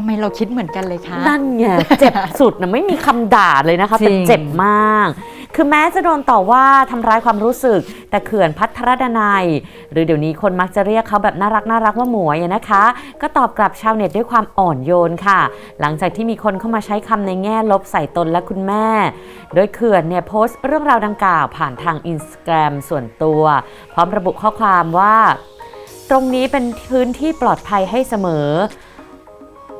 ำไมเราคิดเหมือนกันเลยคะ นั่นไงเจ็บสุดนะไม่มีคำด่าเลยนะคะจริแต่ง เจ็บมาก คือแม้จะโดนต่อว่าทำร้ายความรู้สึก แต่เขื่อนพัทรดนัย หรือเดี๋ยวนี้คนมักจะเรียกเขาแบบน่ารักน่ารักว่าหมวยอะนะคะ ก็ตอบกลับชาวเน็ตด้วยความอ่อนโยนค่ะ หลังจากที่มีคนเข้ามาใช้คำในแง่ลบใส่ตนและคุณแม่ โดยเขื่อนเนี่ยโพสต์เรื่องราวดังกล่าวผ่านทางอินสตาแกรมส่วนตัว พร้อมระบุข้อความว่า ตรงนี้เป็นพื้นที่ปลอดภัยให้เสมอ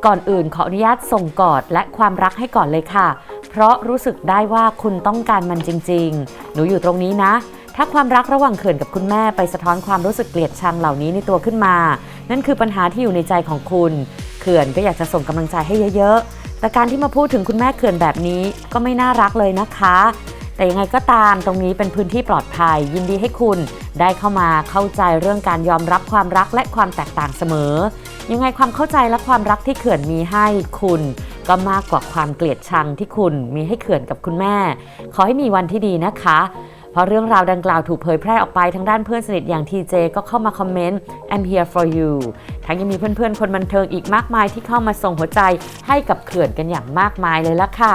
ก่อนอื่นขออนุญาตส่งกอดและความรักให้ก่อนเลยค่ะ เพราะรู้สึกได้ว่าคุณต้องการมันจริง ๆ หนูอยู่ตรงนี้นะ ถ้าความรักระหว่างเขื่อนกับคุณแม่ไปสะท้อนความรู้สึกเกลียดชังเหล่านี้ในตัวขึ้นมา นั่นคือปัญหาที่อยู่ในใจของคุณเขื่อนก็อยากจะส่งกำลังใจให้เยอะๆแต่การที่มาพูดถึงคุณแม่เขื่อนแบบนี้ก็ไม่น่ารักเลยนะคะ แต่ยังไงก็ตามตรงนี้เป็นพื้นที่ปลอดภัย ยินดีให้คุณได้เข้ามาเข้าใจเรื่องการยอมรับความรักและความแตกต่างเสมอ ยังไงความเข้าใจและความรักที่เขื่อนมีให้คุณ ก็มากกว่าความเกลียดชังที่คุณมีให้เขื่อนกับคุณแม่ ขอให้มีวันที่ดีนะคะเพราะเรื่องราวดังกล่าวถูกเผยแพร่ออกไปทางด้านเพื่อนสนิทอย่างทีเจก็เข้ามาคอมเมนต์ I'm here for you ทั้งยังมีเพื่อนๆ คนบันเทิงอีกมากมายที่เข้ามาส่งหัวใจให้กับเขื่อนกันอย่างมากมายเลยล่ะค่ะ